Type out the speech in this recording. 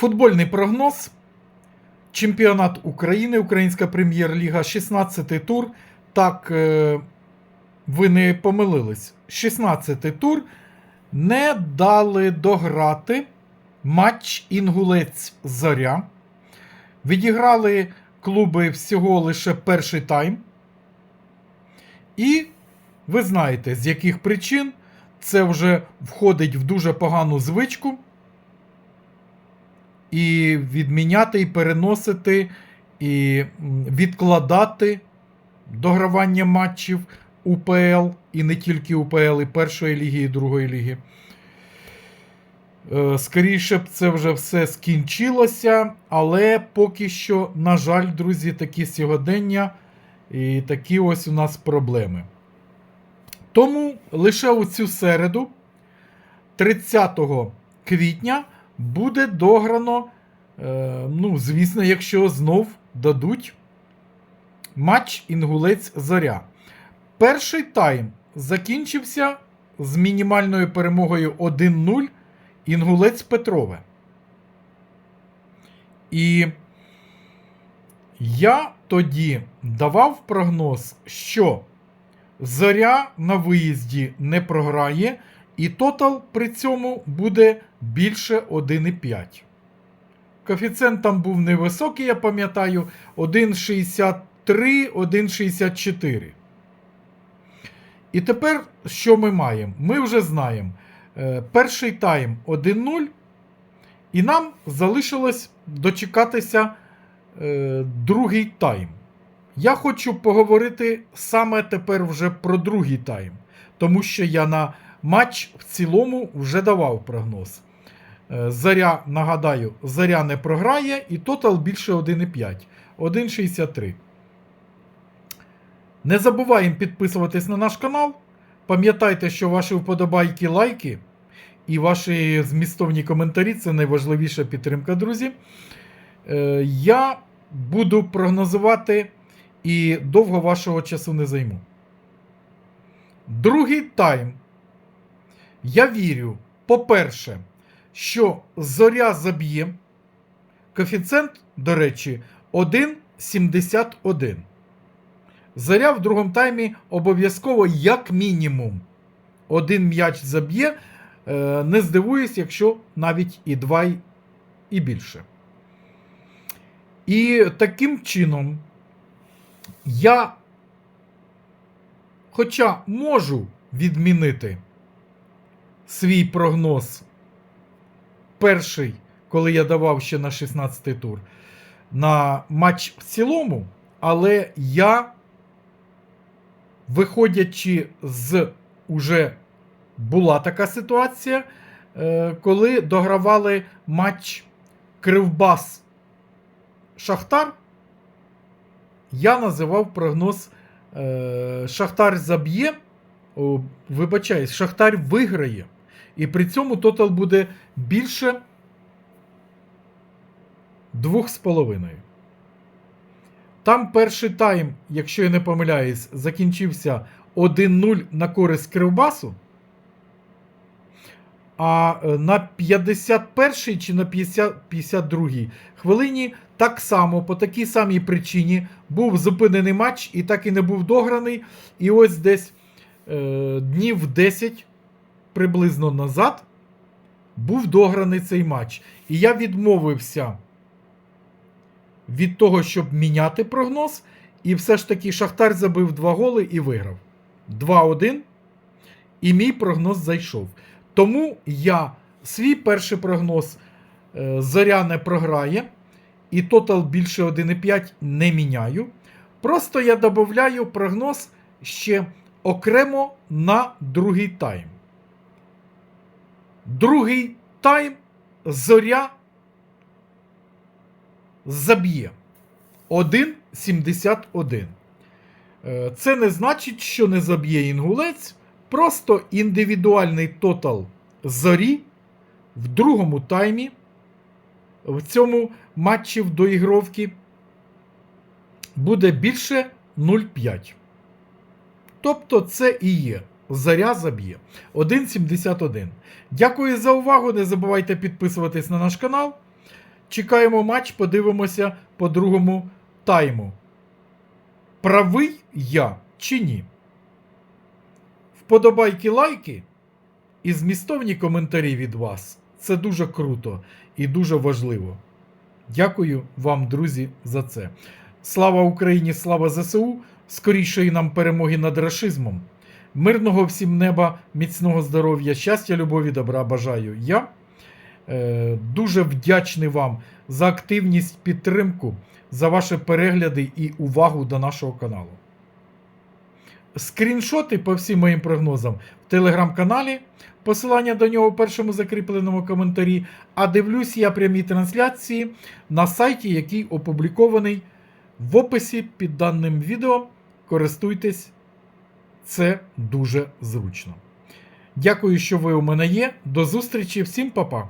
Футбольний прогноз. Чемпіонат України, Українська прем'єр-ліга, 16 тур. Так, е, ви не помилились. 16 тур не дали дограти матч Інгулець Зоря. Відіграли клуби всього лише перший тайм. І ви знаєте, з яких причин це вже входить в дуже погану звичку. І відміняти, і переносити, і відкладати догравання матчів УПЛ, і не тільки УПЛ, і першої ліги, і другої ліги. Е, Скоріше б це вже все скінчилося, але поки що, на жаль, друзі, такі сьогодення і такі ось у нас проблеми. Тому лише у цю середу, 30 квітня, буде дограно, е, ну, звісно, якщо знов дадуть матч Інгулець Зоря. Перший тайм закінчився з мінімальною перемогою 1-0 Інгулець Петрове. І я тоді давав прогноз, що Зоря на виїзді не програє, і тотал при цьому буде більше 1,5. Коефіцієнт там був невисокий, я пам'ятаю, 1,63, 1,64. І тепер що ми маємо? Ми вже знаємо. Е, Перший тайм 1-0, і нам залишилось дочекатися е, другий тайм. Я хочу поговорити саме тепер вже про другий тайм, тому що я на матч в цілому вже давав прогноз. Е, Заря, нагадаю, заря не програє, і тотал більше 1,5. 1,63. Не забуваємо підписуватись на наш канал. Пам'ятайте, що ваші вподобайки, лайки і ваші змістовні коментарі це найважливіша підтримка, друзі. Е, Я буду прогнозувати і довго вашого часу не займу. Другий тайм. Я вірю, по-перше, що зоря заб'є. Коефіцієнт, до речі, 1,71. Зоря в другому таймі обов'язково, як мінімум, один м'яч заб'є. Е, Не здивуюсь, якщо навіть і два, і більше. І таким чином я, хоча можу відмінити свій прогноз перший, коли я давав ще на 16 тур, на матч в цілому, але я, виходячи з уже була така ситуація, е, коли догравали матч Кривбас Шахтар, я називав прогноз е, Шахтар заб'є. Вибачаюсь, Шахтар виграє. І при цьому тотал буде більше 2,5. Там перший тайм, якщо я не помиляюсь, закінчився 1-0 на користь Кривбасу. А е, на 51-й чи на 50, 52-й хвилині так само, по такій самій причині, був зупинений матч і так і не був дограний. І ось десь е, днів 10 приблизно назад був дограний цей матч. І я відмовився від того, щоб міняти прогноз. І все ж таки Шахтар забив два голи і виграв. 2-1. І мій прогноз зайшов. Тому я свій перший прогноз е, Зоря не програє. І тотал більше 1,5 не міняю. Просто я додаю прогноз ще окремо на другий тайм. Другий тайм зоря заб'є 1,71. Е, Це не значить, що не заб'є інгулець. Просто індивідуальний тотал зорі в другому таймі в цьому матчі в доігровки буде більше 0,5. Тобто це і є. Заря заб'є 1,71. Дякую за увагу. Не забувайте підписуватись на наш канал. Чекаємо матч, подивимося по другому тайму. Правий я чи ні? Вподобайки, лайки і змістовні коментарі від вас. Це дуже круто і дуже важливо. Дякую вам, друзі, за це. Слава Україні, слава ЗСУ! Скорішої нам перемоги над рашизмом. Мирного всім неба, міцного здоров'я, щастя, любові, добра бажаю я. Е, дуже вдячний вам за активність, підтримку, за ваші перегляди і увагу до нашого каналу. Скріншоти по всім моїм прогнозам в телеграм-каналі. Посилання до нього в першому закріпленому коментарі. А дивлюсь я прямі трансляції на сайті, який опублікований в описі під даним відео. Користуйтесь, це дуже зручно. Дякую, що ви у мене є. До зустрічі, всім па-па!